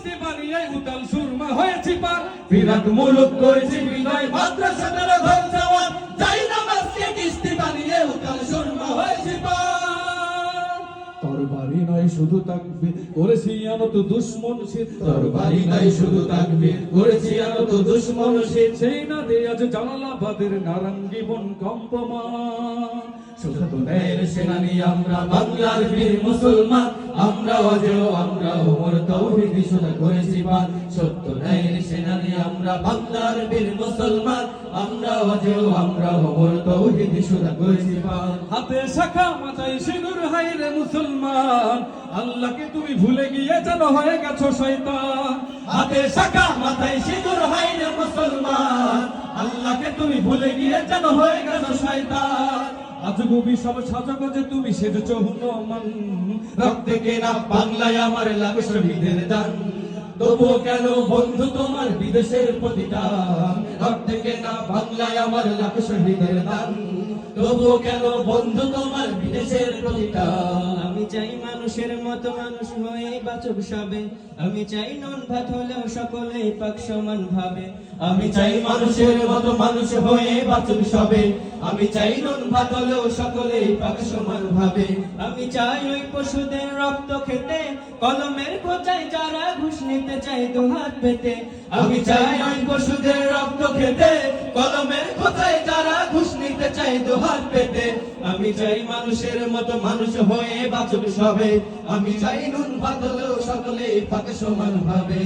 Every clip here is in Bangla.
কিস্তি বানিয়ে উতাল সুরমা হয়েছি পার। বিরাট মুলুক করেছি বিনয় মাদ্রাসাটার ঘর যাওয়া যাই না নামাজকে কিস্তি বানিয়ে উতাল সুরমা হয়েছি পার। তোর বাড়ি নয় শুধু থাকবে করেছি আনত দুশ্মন সে তোর বাড়ি নাই শুধু তাকবীর করেছি আরও তো দুশ্মন সে সেই না দে আজ জালালাবাদের নারাঙ্গি বন কম্পমান। ন্যায়ের সেনানি, আমরা বাংলার বীর মুসলমান। আমরা অজেয়, আমরা ওমর তৌহিদ শুধু করেছি পার সত্য ন্যায়ের সেনানি, আমরা বাংলার বীর মুসলমান। আমরা অজেয়, আমরা ওমর তৌহিদ শুধু করেছি পার হাতে শাখা মাথায় সিঁদুর হাই রে মুসলমান। আল্লাহকে তুমি ভুলে গিয়ে যেন হয়ে গেছো শয়তান। হাতে শাখা মাথায় সিঁদুর হাই রে মুসলমান। আল্লাহকে তুমি ভুলে গিয়ে যেন হয়ে গেল শয়তান। আজ গবি সব সাজক যে তুমি সেজেছো হুনমান রক্তে কেনা বাংলায় আমার লাগে শহীদের দান। তবুও কেন বন্ধু তোমার বিদেশের রক্তে কেনা বাংলায় আমার লাভ শহীদের দান? তবুও কেন বন্ধু তোমার বিদেশের আমি চাই মানুষের মতো মানুষ হয়ে বাচক সবে। আমি চাই নন ভাত হলেও সকলে পাক সমান ভাবে। আমি চাই মানুষের মতো মানুষ হয়ে বাঁচুক সবে। আমি চাই নুন ভাত হলেও সকলেই পাক সমান ভাবে। আমি চাই ওই পশুদের রক্ত খেতে কলমের খোঁচায় যারা ঘুষ নিতে। চাই দু হাত পেতে আমি চাই ওই পশুদের রক্ত খেতে। কলমের কোথায় যারা ঘুষ নিতে চাই দুহাত পেতে আমি চাই মানুষের মতো মানুষ হয়ে বাঁচুক সবে। আমি চাই নুন বাদলেও সকলে পাকে সমান ভাবে।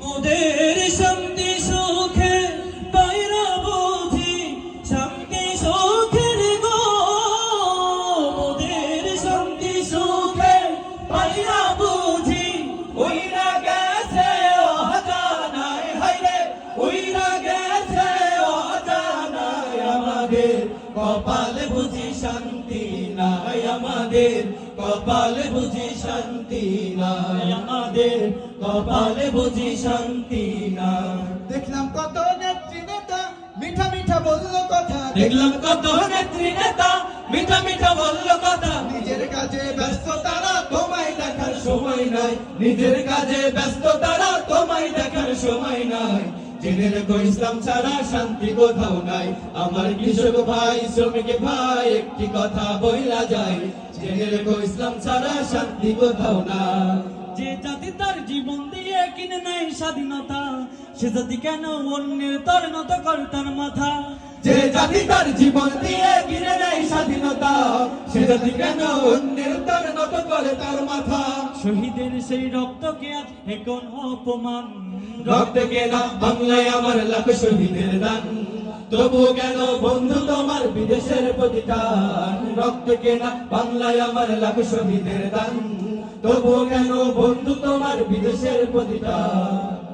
মোদের শান্তি সুখে পায়রা কপালে বুঝি শান্তি নাই আমাদের কপালে বুঝি শান্তি নাই আমাদের কপালে বুঝি শান্তি নাই। দেখলাম কত নেত্রী নেতা মিঠা মিঠা বলল কথা। দেখলাম কত নেত্রী নেতা মিঠা মিঠা বলল কথা। নিজের কাজে ব্যস্ত তারা তোমায় দেখার সময় নাই। নিজের কাজে ব্যস্ত তারা তোমায় দেখার সময় নাই। জেনে রেখো ইসলাম ছাড়া শান্তি কোথাও নাই। আমার কৃষক ভাই শ্রমিক ভাই একটি কথা বইলা যায়। জেনে রেখো ইসলাম ছাড়া শান্তি কোথাও নাই। যে জাতি তার জীবন দিয়ে কিনে নেয় স্বাধীনতা সে জাতি কেন অন্যের তর নত কর তার মাথা? যে জাতি তার জীবন দিয়ে কিনে নেয় স্বাধীনতা সে জাতি কেন অন্যের তার নত করে তার মাথা? শহীদের সেই রক্তকে আজ এখন অপমান। রক্ত দাম বাংলায় আমার লাখ শহীদের দান। তবু কেন বন্ধু তোমার বিদেশের প্রতিদান? রক্ত কেনা বাংলায় আমার লাখ শহীদের দান। তবু কেন বন্ধু তোমার বিদেশের প্রতিদান?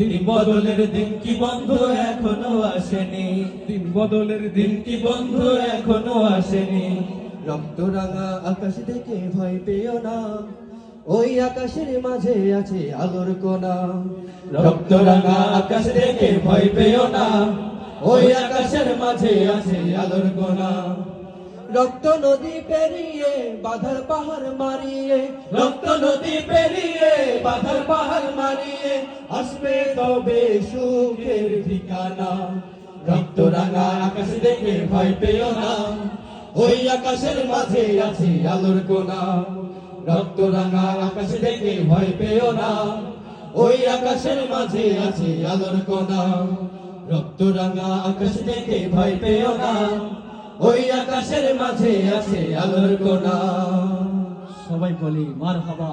দিন বদলের দিন কি বন্ধু এখনও আসেনি? দিন বদলের দিন কি বন্ধু এখনও আসেনি? রক্ত রাঙা আকাশ দেখে ভয় পেও না। ওই আকাশের মাঝে আছে আলোর কোনা রক্ত রাঙা আকাশ দেখে ভয় পেও না। ওই আকাশের মাঝে আছে আলোর গোনা রক্ত নদী পেরিয়ে বাধার পাহাড় মারিয়ে, রক্ত নদী পেরিয়ে বাধার পাহাড় মারিয়ে, আসবে তবে সুখের ঠিকানা। রক্ত রাঙা আকাশ দেখে ভয় পেও না, ওই আকাশের মাঝে আছে আলোর কোনা। রক্ত রাঙা আকাশ দেখে ভয় পেও না, ওই আকাশের মাঝে আছে আলোর কোনা। রক্ত রাঙা আকাশ দেখে ভয় পেও না ওই আকাশের মাঝে আছে আলোর কোনা সবাই বলি মার হাবা